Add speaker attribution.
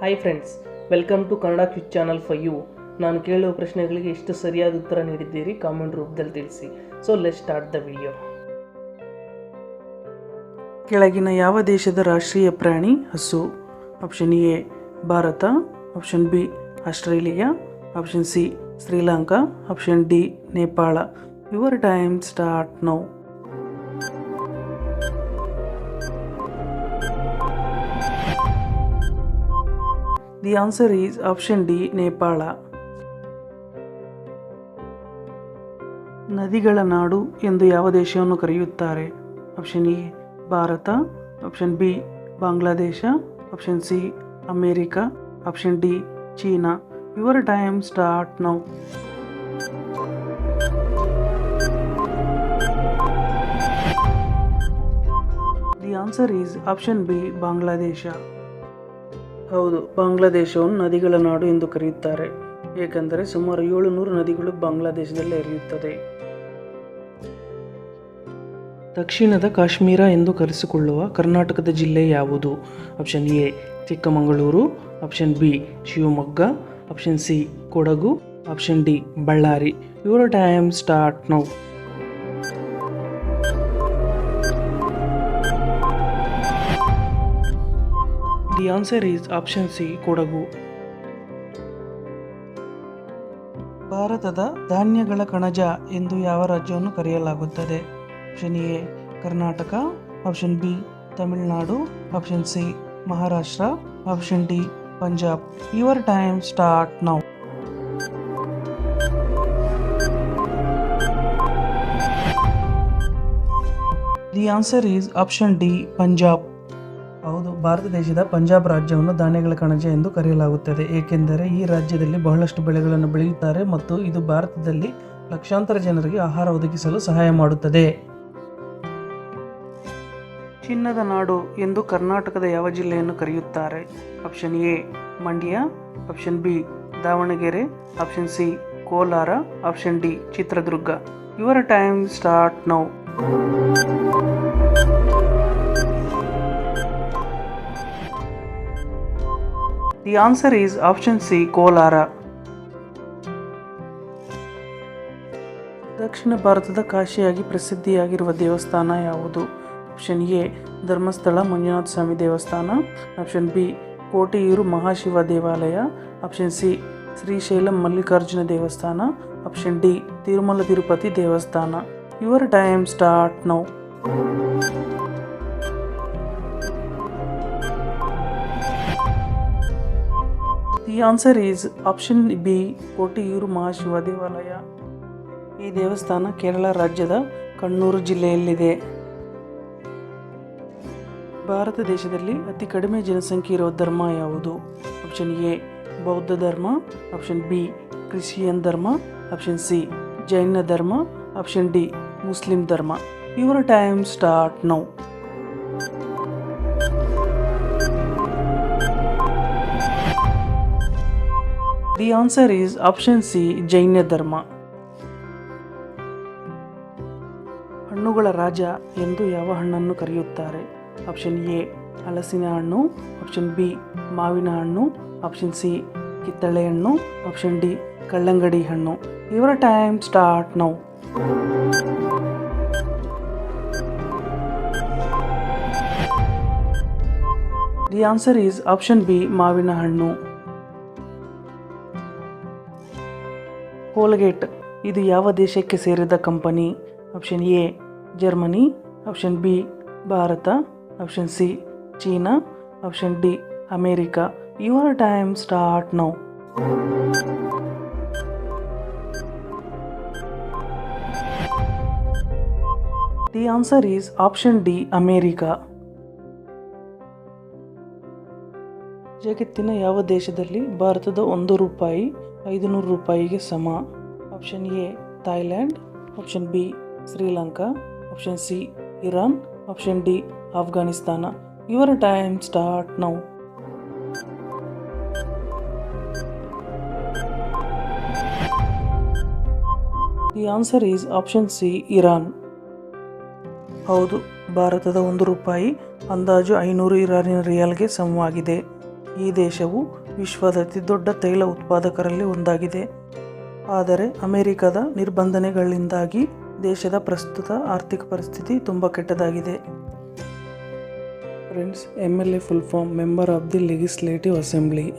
Speaker 1: Hi friends welcome to Kannada quiz channel for you ನಾನು ಕೇಳುವ ಪ್ರಶ್ನೆಗಳಿಗೆ ಎಷ್ಟು ಸರಿಯಾದ ಉತ್ತರ ನೀಡಿದ್ದೀರಿ ಕಾಮೆಂಟ್ ರೂಪದಲ್ಲಿ ತಿಳಿಸಿ. So let start the video ಕೆಳಗಿನ ಯಾವ ದೇಶದ ರಾಷ್ಟ್ರೀಯ ಪ್ರಾಣಿ? ಹಸು. Option A Bharat. Option B Australia. Option C Sri Lanka. Option D Nepal. Your time start now the answer is option D Nepal ನದಿಗಳ ನಾಡು ಎಂದು ಯಾವ ದೇಶವನ್ನು ಕರೆಯುತ್ತಾರೆ? Option A Bharat. Option B Bangladesh. Option C America. Option D China. Your time start now the answer is option B Bangladesh. ಹೌದು, ಬಾಂಗ್ಲಾದೇಶವನ್ನು ನದಿಗಳ ನಾಡು ಎಂದು ಕರೆಯುತ್ತಾರೆ. ಏಕೆಂದರೆ ಸುಮಾರು ಏಳುನೂರು ನದಿಗಳು ಬಾಂಗ್ಲಾದೇಶದಲ್ಲಿ ಹರಿಯುತ್ತದೆ. ದಕ್ಷಿಣದ ಕಾಶ್ಮೀರ ಎಂದು ಕರೆಸಿಕೊಳ್ಳುವ ಕರ್ನಾಟಕದ ಜಿಲ್ಲೆ ಯಾವುದು? Option A Chikkamagaluru. Option B Shivamogga. Option C Kodagu. Option D Ballari. Your time start now the answer is option C Kodagu. ಭಾರತದ ಧಾನ್ಯಗಳ ಕಣಜ ಎಂದು ಯಾವ ರಾಜ್ಯವನ್ನು ಕರೆಯಲಾಗುತ್ತದೆ? Option A Karnataka. Option B Tamil Nadu. Option C Maharashtra. Option D Punjab. Your time start now the answer is option D Punjab. ಹೌದು, ಭಾರತ ದೇಶದ ಪಂಜಾಬ್ ರಾಜ್ಯವನ್ನು ಧಾನ್ಯಗಳ ಕಣಜ ಎಂದು ಕರೆಯಲಾಗುತ್ತದೆ. ಏಕೆಂದರೆ ಈ ರಾಜ್ಯದಲ್ಲಿ ಬಹಳಷ್ಟು ಬೆಳೆಗಳನ್ನು ಬೆಳೆಯುತ್ತಾರೆ ಮತ್ತು ಇದು ಭಾರತದಲ್ಲಿ ಲಕ್ಷಾಂತರ ಜನರಿಗೆ ಆಹಾರ ಒದಗಿಸಲು ಸಹಾಯ ಮಾಡುತ್ತದೆ. ಚಿನ್ನದ ನಾಡು ಎಂದು ಕರ್ನಾಟಕದ ಯಾವ ಜಿಲ್ಲೆಯನ್ನು ಕರೆಯುತ್ತಾರೆ? Option A Mandya. Option B Davanagere. Option C Kolar. Option D Chitradurga. Your time start now the answer is option C Kolara. ದಕ್ಷಿಣ ಭಾರತದ ಕಾಶಿಯಾಗಿ ಪ್ರಸಿದ್ಧಿಯಾಗಿರುವ ದೇವಸ್ಥಾನ ಯಾವುದು? ಆಪ್ಷನ್ ಎ ಧರ್ಮಸ್ಥಳ, ಮಂಜುನಾಥ ಸ್ವಾಮಿ ದೇವಸ್ಥಾನ. ಆಪ್ಷನ್ ಬಿ ಕೋಟೆಯೂರು ಮಹಾಶಿವ ದೇವಾಲಯ. ಆಪ್ಷನ್ ಸಿ ಶ್ರೀಶೈಲಂ ಮಲ್ಲಿಕಾರ್ಜುನ ದೇವಸ್ಥಾನ. ಆಪ್ಷನ್ ಡಿ ತಿರುಮಲ ತಿರುಪತಿ ದೇವಸ್ಥಾನ. Your time start now the answer is option B Kotiyur Mahashiva ದೇವಾಲಯ ಈ ದೇವಸ್ಥಾನ ಕೇರಳ ರಾಜ್ಯದ ಕಣ್ಣೂರು ಜಿಲ್ಲೆಯಲ್ಲಿದೆ. ಭಾರತ ದೇಶದಲ್ಲಿ ಅತಿ ಕಡಿಮೆ ಜನಸಂಖ್ಯೆ ಇರುವ ಧರ್ಮ ಯಾವುದು? ಆಪ್ಷನ್ ಎ ಬೌದ್ಧ ಧರ್ಮ. ಆಪ್ಷನ್ ಬಿ ಕ್ರಿಶ್ಚಿಯನ್ ಧರ್ಮ. ಆಪ್ಷನ್ ಸಿ ಜೈನ ಧರ್ಮ. ಆಪ್ಷನ್ ಡಿ ಮುಸ್ಲಿಂ ಧರ್ಮ. Your time start now the answer is option C ಜೈನ ಧರ್ಮ ಹಣ್ಣುಗಳ ರಾಜ ಎಂದು ಯಾವ ಹಣ್ಣನ್ನು ಕರೆಯುತ್ತಾರೆ? ಆಪ್ಷನ್ ಎ ಹಲಸಿನ ಹಣ್ಣು. ಆಪ್ಷನ್ ಬಿ ಮಾವಿನ ಹಣ್ಣು. ಆಪ್ಷನ್ ಸಿ ಕಿತ್ತಳೆ ಹಣ್ಣು. ಆಪ್ಷನ್ ಡಿ ಕಲ್ಲಂಗಡಿ ಹಣ್ಣು. Your time start now the answer is option B ಮಾವಿನ ಹಣ್ಣು. ಕೋಲ್ಗೇಟ್. ಇದು ಯಾವ ದೇಶಕ್ಕೆ ಸೇರಿದ company? Option A, Germany. Option B, Bharat. Option C, China. Option D, America. Your time start now the answer is option D America ಜಗತ್ತಿನ ಯಾವ ದೇಶದಲ್ಲಿ ಭಾರತದ ಒಂದು ರೂಪಾಯಿ ಐದು ನೂರು ರೂಪಾಯಿಗೆ ಸಮ. Option A Thailand option B Sri Lanka option C Iran option D Afghanistan your time start now the answer is option C Iran ಹೌದು, ಭಾರತದ ಒಂದು ರೂಪಾಯಿ ಅಂದಾಜು ಐನೂರು ಇರಾನಿನ ರಿಯಲ್ಗೆ ಸಮವಾಗಿದೆ. ಈ ದೇಶವು ವಿಶ್ವದ ಅತಿದೊಡ್ಡ ತೈಲ ಉತ್ಪಾದಕರಲ್ಲಿ ಒಂದಾಗಿದೆ. ಆದರೆ ಅಮೆರಿಕದ ನಿರ್ಬಂಧನೆಗಳಿಂದಾಗಿ ದೇಶದ ಪ್ರಸ್ತುತ ಆರ್ಥಿಕ ಪರಿಸ್ಥಿತಿ ತುಂಬ ಕೆಟ್ಟದಾಗಿದೆ. Friends M L A full form member of the legislative assembly